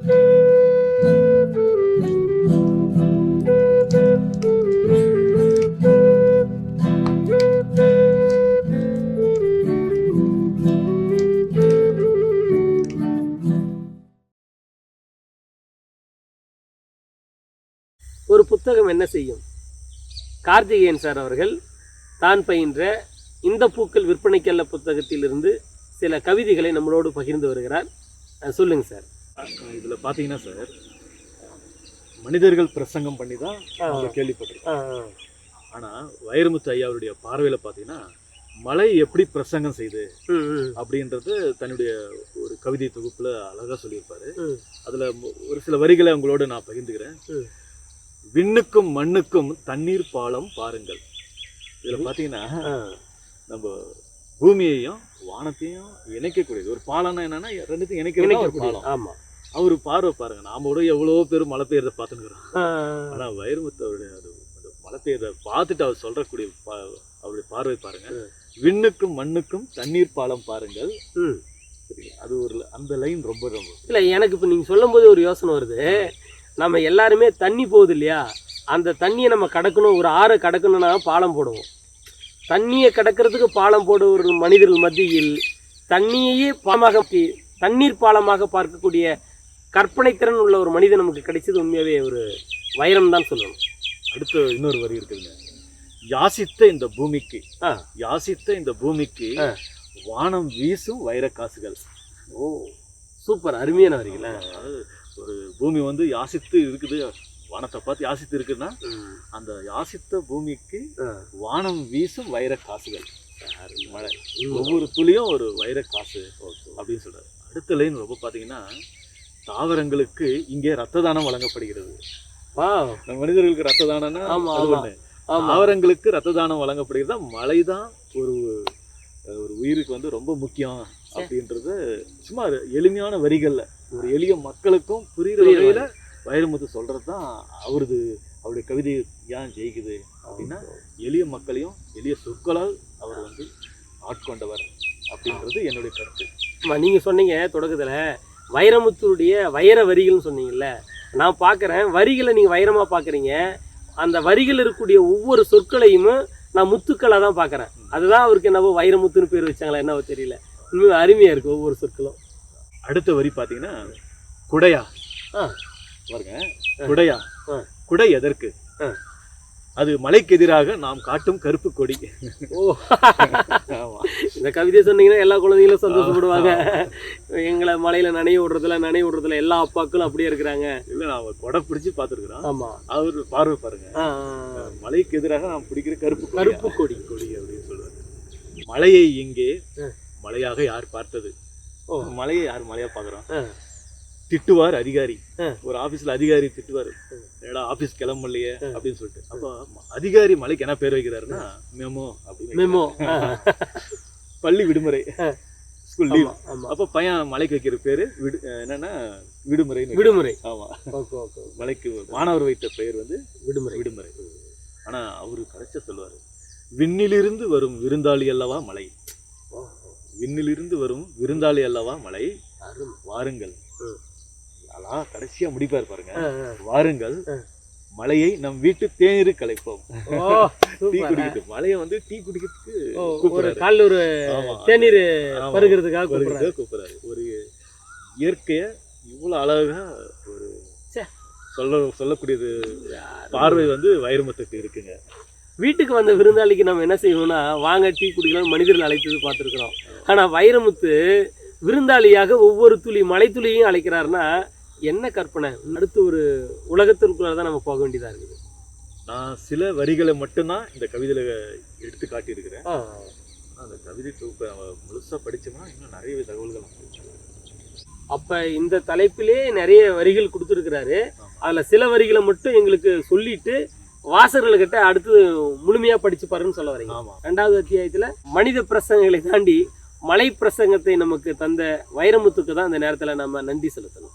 ஒரு புத்தகம் என்ன செய்யும்? கார்த்திகேயன் சார் அவர்கள் தான் பயின்ற இந்த பூக்கள் விற்பனைக்கல்ல புத்தகத்திலிருந்து சில கவிதைகளை நம்மளோடு பகிர்ந்து வருகிறார். சொல்லுங்கள் சொல்லுங்க சார். இதுல பாத்தீங்கன்னா சார் மனிதர்கள் பிரசங்கம் பண்ணி தான் நம்ம கேள்விப்பட்டிருக்கோம். ஆனா வைரமுத்து ஐயா அவருடைய பார்வையில பாத்தீங்கன்னா மலை எப்படி பிரசங்கம் ம், அப்படின்றது தன்னுடைய ஒரு கவிதை தொகுப்புல அழகா சொல்லியிருப்பாரு. அதுல ஒரு சில வரிகளை உங்களோட நான் பகிர்ந்துக்கிறேன். விண்ணுக்கும் மண்ணுக்கும் தண்ணீர் பாலம் பாருங்கள். இதுல பாத்தீங்கன்னா ஆ, நம்ம பூமியையும் வானத்தையும் இணைக்கக்கூடியது. ஒரு பாலம்னா என்னன்னா ரெண்டுத்தையும் இணைக்கிறது ஒரு பாலம். ஆமா. அவரு பார்வை பாருங்க நாம கூட எவ்வளவோ பேர் மழை பெய்யறத பார்த்துக்கிறோம் ஆ, ஆனா வைரமுத்து அவருடைய அது மழை பெய்யறத பார்த்துட்டு அவர் சொல்றக்கூடிய பா- அவருடைய பார்வை பாருங்க. விண்ணுக்கும் மண்ணுக்கும் தண்ணீர் பாலம் பாருங்கள்? அது ஒரு அந்த லைன் ரொம்ப ரொம்ப. இல்ல எனக்கு இப்போ நீங்க சொல்லும்போது ஒரு யோசனை வருது. நம்ம எல்லாருமே தண்ணி போகுது இல்லையா? அந்த தண்ணியை நம்ம கடக்கணும் ஒரு ஆறை கடக்கணும்னா பாலம் போடுவோம். தண்ணியை கடக்கிறதுக்கு பாலம் போடுற மனிதர்கள் மத்தியில் தண்ணியையே பாலமாக தண்ணீர் பாலமாக பார்க்கக்கூடிய கற்பனை திறன் உள்ள ஒரு மனிதன் நமக்கு கிடைச்சது உண்மையாவே ஒரு வைரம் தான் சொல்லணும். அடுத்த இன்னொரு வரி இருக்குதுங்க யாசித்த இந்த பூமிக்கு. யாசித்த இந்த பூமிக்கு. வானம் வீசும் வைர காசுகள். ஓ சூப்பர் அருமையான வரிகளா ஒரு பூமி வந்து யாசித்து இருக்குது வானத்தை பார்த்து யாசித்து இருக்குன்னா அந்த யாசித்த பூமிக்கு வானம் வீசும் வைர காசுகள். மழை. ஒவ்வொரு துளியும் ஒரு வைர காசு அப்படின்னு சொல்றாரு. அடுத்த லைன் ரொம்ப பார்த்தீங்கன்னா தாவரங்களுக்கு இங்கே ரத்த தானம் வழங்கப்படுகிறது மனிதர்களுக்கு ரத்த தானம்னா தாவரங்களுக்கு ரத்த தானம் வழங்கப்படுகிறதா. மழை தான் ஒரு ஒரு உயிருக்கு வந்து ரொம்ப முக்கியம் அப்படின்றது சும்மா எளிமையான வரிகள்ல ஒரு எளிய மக்களுக்கும் புரியுற வகையில வைரமுத்து சொல்றது தான் அவரது அவருடைய கவிதை ஏன் ஜெயிக்குது அப்படின்னா எளிய மக்களையும் எளிய சொற்களால் அவர் வந்து ஆட்கொண்டவர் அப்படின்றது என்னுடைய கருத்து. ஆமா நீங்க சொன்னீங்க தொடக்கத்துல வைரமுத்துடைய வைர வரிகள்னு சொன்னீங்கல்ல நான் பார்க்குறேன். வரிகளை நீங்க வைரமா பார்க்குறீங்க. அந்த வரிகள் இருக்கக்கூடிய ஒவ்வொரு சொற்களையும் நான் முத்துக்களாக தான் பார்க்குறேன். அதுதான் அவருக்கு என்னவோ வைரமுத்துன்னு பேர் வச்சாங்களா என்னவோ தெரியல. உண்மையாக அருமையா இருக்கு ஒவ்வொரு சொற்களும். அடுத்த வரி பார்த்தீங்கன்னா குடையா. ஆ. பாருங்க. குடையா. ஆ. குடை எதற்கு? ஆ. அது மலைக்கு எதிராக நாம் காட்டும் கருப்பு கொடி. ஓ. இந்த கவிதை சொன்னீங்கன்னா எல்லா குழந்தைங்களும் சந்தோஷப்படுவாங்க. எங்களை மலையில நனைய விடுறதுல நனைய விடுறதுல எல்லா அப்பாக்களும் அப்படியே இருக்கிறாங்க. இல்ல நாம கொடை பிடிச்சு பார்த்துருக்குறோம் ஆமா. அவர் பார்வை பாருங்க. மலைக்கு எதிராக நாம் பிடிக்கிற கருப்பு? கருப்பு கொடி. கொடி அப்படின்னு சொல்லுவாரு மலையை இங்கே. மலையாக யார் பார்த்தது? ஓ. மலையை யார் மலையா பார்க்கறோம் ஆ. திட்டுவார் அதிகாரி. ஒரு ஆபீஸ்ல அதிகாரி திட்டுவார். ஏடா ஆபீஸ் கிளம்பலையே அப்படின்னு சொல்லிட்டு. அப்போ அதிகாரி மலைக்கு என்ன பேர் வைக்கிறாருன்னா மெமோ அப்படின்னு மெமோ பள்ளி விடுமுறை. ஸ்கூல் லீவ் அப்போ பையன் மலைக்கு வைக்கிற பேரு விடு என்னன்னா விடுமுறை. விடுமுறை. ஆமா. ஓகே ஓகே மலைக்கு மாணவர் வைத்த பெயர் வந்து விடுமுறை. விடுமுறை. ஆனா அவரு கடைசியா சொல்லுவாரு விண்ணிலிருந்து வரும் விருந்தாளி அல்லவா மலை? விண்ணிலிருந்து வரும் விருந்தாளி அல்லவா மலை. வாருங்கள். ம். அதான் கடைசியா முடிப்பார் பாருங்க. வாருங்கள். மலையை நம் வீட்டு தேநீர் கலைப்போம் டீ குடிக்கிறது மலையை வந்து டீ குடிக்கிறதுக்கு ஒரு. காலில் ஒரு. தேநீர். பருகிறதுக்காக கூப்பிடுறாரு ஒரு இயற்கைய இவ்வளவு அழகா ஒரு. சொல்ல சொல்லக்கூடியது பார்வை வந்து வைரமுத்துக்கு இருக்குங்க வீட்டுக்கு வந்த விருந்தாளிக்கு நம்ம என்ன செய்வோம்னா வாங்க டீ குடிக்கலாம் மனிதர்கள் அழைத்தது பார்த்துருக்குறோம் ஆனா வைரமுத்து விருந்தாளியாக ஒவ்வொரு துளி மலைத்துளியையும் அழைக்கிறாருன்னா என்ன கற்பனை? அடுத்து ஒரு உலகத்திற்குள்ள தான் நம்ம போக வேண்டியதா இருக்குது. நான் சில வரிகளை மட்டும்தான் இந்த கவிதையில எடுத்து காட்டியிருக்கிறேன். அந்த கவிதை தொகுப்பை நம்ம முழுசா படிச்சோம்னா இன்னும் நிறைய தகவல்கள் நமக்கு அப்ப இந்த தலைப்பிலே நிறைய வரிகள் கொடுத்துருக்கிறாரு. அதுல சில வரிகளை மட்டும் எங்களுக்கு சொல்லிட்டு வாசகர்கள்கிட்ட அடுத்து முழுமையா படிச்சு பாருன்னு சொல்ல வரீங்க. ரெண்டாவது அத்தியாயத்துல மனித பிரசங்கங்களை தாண்டி மலை பிரசங்கத்தை நமக்கு தந்த வைரமுத்துக்கு தான் இந்த நேரத்துல நம்ம நன்றி செலுத்தணும்.